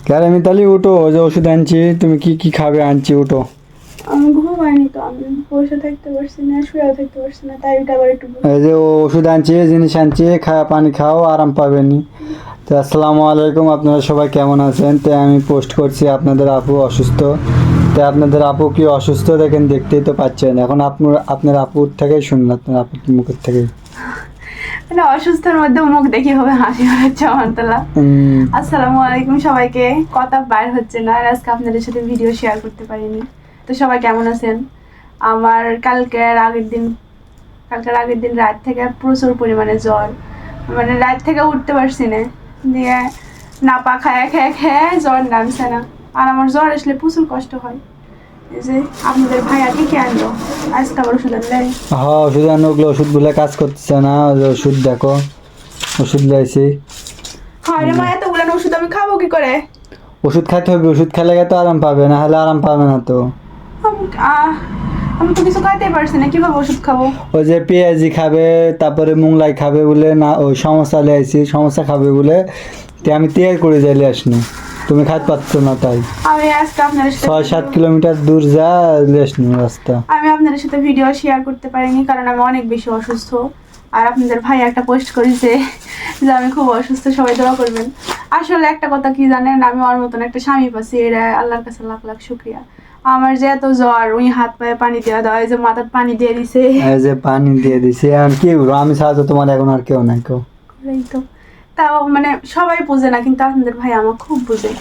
কার আমি তাহলে উঠো ওই যে ওষুধ আনছি তুমি কি কি খাবে আনছি উঠো আমি ঘুমাইনি তো আমি বসে থাকতে পারছি না শুয়েও থাকতে পারছি না তাই ওটা আবার একটু এই যে ওষুধ আনছি জিনিস আনছি খাওয়া পানি খাও আরাম পাবেনি তো আসসালামু আলাইকুম আপনারা সবাই কেমন আছেন তো আমি পোস্ট করছি আপনাদের আপু অসুস্থ তো আপনাদের আপু কি অসুস্থ দেখেন দেখতেই তো পাচ্ছেন এখন আপনার আপনার আপুর থেকেই শুনুন আপনার আপুর মুখের থেকে মানে অসুস্থর মধ্যে মুখ দেখি হবে হাসি হচ্ছে আমার আসসালামু আলাইকুম সবাইকে। কথা বাইর হচ্ছে না আর আজকে আপনাদের সাথে ভিডিও শেয়ার করতে পারিনি। তো সবাই কেমন আছেন? আমার কালকের আগের দিন কালকের আগের দিন রাত থেকে প্রচুর পরিমাণে জ্বর। মানে রাত থেকে উঠতে পারছি না। দিয়ে নাপা খায়া খেয়ে খেয়ে জ্বর নামছে না। আর আমার জ্বর আসলে প্রচুর কষ্ট হয়। যে আপনাদের ভাইয়া কি কি আনলো? আজকে আবার ওষুধ আনলেন হ্যাঁ ওষুধ আনো ওগুলো ওষুধগুলো কাজ করতেছে না ওষুধ দেখো ওষুধ লাইছি। হয় রে মা এতগুলো ওষুধ আমি খাব কি করে? ওষুধ খাইতে হবে ওষুধ খেলে তো আরাম পাবে না হলে আরাম পাবে না তো। আমি- তো কিছু খাইতে পারছি না কীভাবে ওষুধ খাব? ওই যে পেঁয়াজি খাবে তারপরে মুংলাই খাবে বলে না ওই সমস্যা লিয়েছি সমস্যা খাবে বলে তো আমি তৈরি করে যাইলে আসনি। তুমি খাইতে পারছ না তাই। আমি আজকে আপনাদের সাথে ছয় সাত কিলোমিটার দূর যা আসনি রাস্তা। আমি আপনাদের সাথে ভিডিও শেয়ার করতে পারিনি কারণ আমি অনেক বেশি অসুস্থ। আর আপনাদের ভাই একটা পোস্ট করেছে যে আমি খুব অসুস্থ সবাই দোয়া করবেন। আসলে একটা কথা কি জানেন আমি ওর মতন একটা স্বামী পাচ্ছি এটা আল্লাহর কাছে লাখ লাখ শুক্রিয়া। আমার যে এত জ্বর উনি হাত পায়ে পানি দেওয়া দেওয়া এই যে মাথার পানি দিয়ে দিছে। এই যে পানি দিয়ে দিছি আর কি আমি তো তোমার এখন আর কেউ নাই কেউ এই তো। তাও মানে সবাই বুঝে না কিন্তু আপনাদের ভাই আমার খুব বুঝে।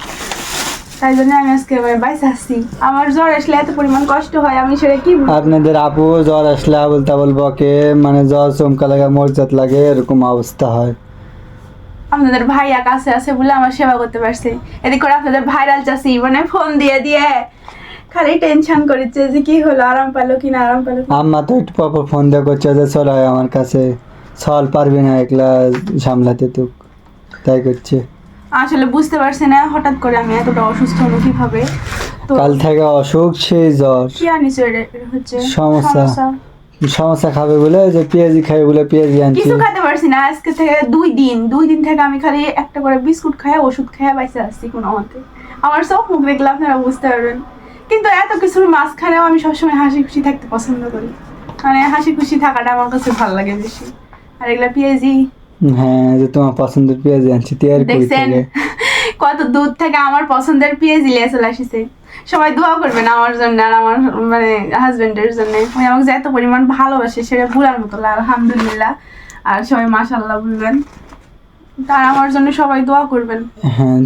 তাই জন্য আমি আজকে মানে বাইসে আসছি। আমার জ্বর আসলে এত পরিমাণ কষ্ট হয় আমি সেটা কি আপনাদের আপু জ্বর আসলে আবল তাবল বকে মানে জ্বর চমকা লাগে মরজাত লাগে এরকম অবস্থা হয়। আপনাদের ভাইয়া কাছে আছে বলে আমার সেবা করতে পারছে। এদিক করে আপনাদের ভাইরাল চাষি মানে ফোন দিয়ে দিয়ে খালি টেনশন করেছে যে কি হলো আরাম পেল কি না আরাম পেল আম্মা তো একটু পর ফোন দিয়ে করছে যে চল আমার কাছে চল পারবি না একলা সামলাতে তো। তাই করছে। আসলে বুঝতে পারছি না হঠাৎ করে আমি এতটা অসুস্থ হলো কীভাবে? কাল থেকে অসুখ সেই জ্বর। কি আনিস হচ্ছে? সমস্যা। সমস্যা। খাবে বলে যে পেঁয়াজি খাবে বলে পেঁয়াজি আনছি। কিছু খেতে পারছি না আজকে থেকে দুই দিন। দুই দিন থেকে আমি খালি একটা করে বিস্কুট খাই ওষুধ খাই বাইসে আসছি কোনো মতে। আমার সব মুখ দেখলে আপনারা বুঝতে পারবেন। কিন্তু এত কিছুর মাঝখানেও আমি সবসময় হাসি খুশি থাকতে পছন্দ করি। মানে হাসি খুশি থাকাটা আমার কাছে ভালো লাগে বেশি। আর এগুলা পেঁয়াজি হ্যাঁ যে তোমার পছন্দের পেঁয়াজি আনছি তৈরি করি থেকে কত দূর থেকে আমার পছন্দের পেঁয়াজি লিয়ে চলে আসিছে। সবাই দোয়া করবেন আমার জন্য আর আমার মানে হাজবেন্ডের জন্য। উনি আমাকে যে এত পরিমাণ ভালোবাসে সেটা ভুলার মতো আলহামদুলিল্লাহ। আর সবাই মাশাল্লাহ বলবেন। তার আমার জন্য সবাই দোয়া করবেন। হ্যাঁ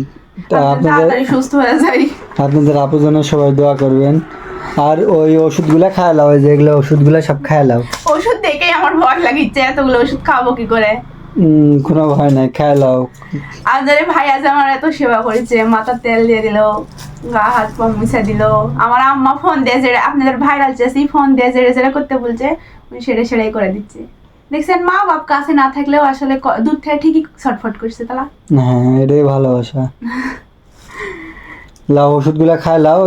তা আপনাদের সুস্থ হয়ে যাই। আপনাদের আপুর জন্য সবাই দোয়া করবেন। আর ওই ওষুধগুলো খায় লাও যেগুলো ওষুধগুলো সব খায় লাও ওষুধ দেখেই আমার ভয় লাগিচ্ছে এতগুলো ওষুধ খাব কি করে? কোনো ভয় নাই খায় লাও। আপনাদের ভাই আজ আমার এত সেবা করেছে মাথার তেল দিয়ে দিল গা হাত পা মুছে দিল। আমার আম্মা ফোন দিয়ে যেটা আপনাদের ভাইরাল চেয়েছি ফোন দিয়ে যেটা যেটা করতে বলছে উনি সেটা সেটাই করে দিচ্ছে। দেখছেন মা বাপ কাছে না থাকলেও আসলে দূর থেকে ঠিকই ছটফট করছে তারা। হ্যাঁ এটাই ভালোবাসা। লাও ওষুধগুলো খায় লাও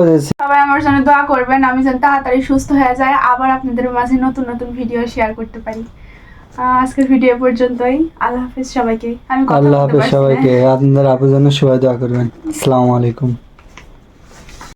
সবাই আমার জন্য দোয়া করবেন আমি যেন তাড়াতাড়ি সুস্থ হয়ে যায় আবার আপনাদের মাঝে নতুন নতুন ভিডিও শেয়ার করতে পারি। আজকের ভিডিও পর্যন্তই। আল্লাহ হাফিজ সবাইকে। আমি আল্লাহ হাফেজ সবাইকে। আপনাদের জন্য সবাই দোয়া করবেন। আসসালামু আলাইকুম।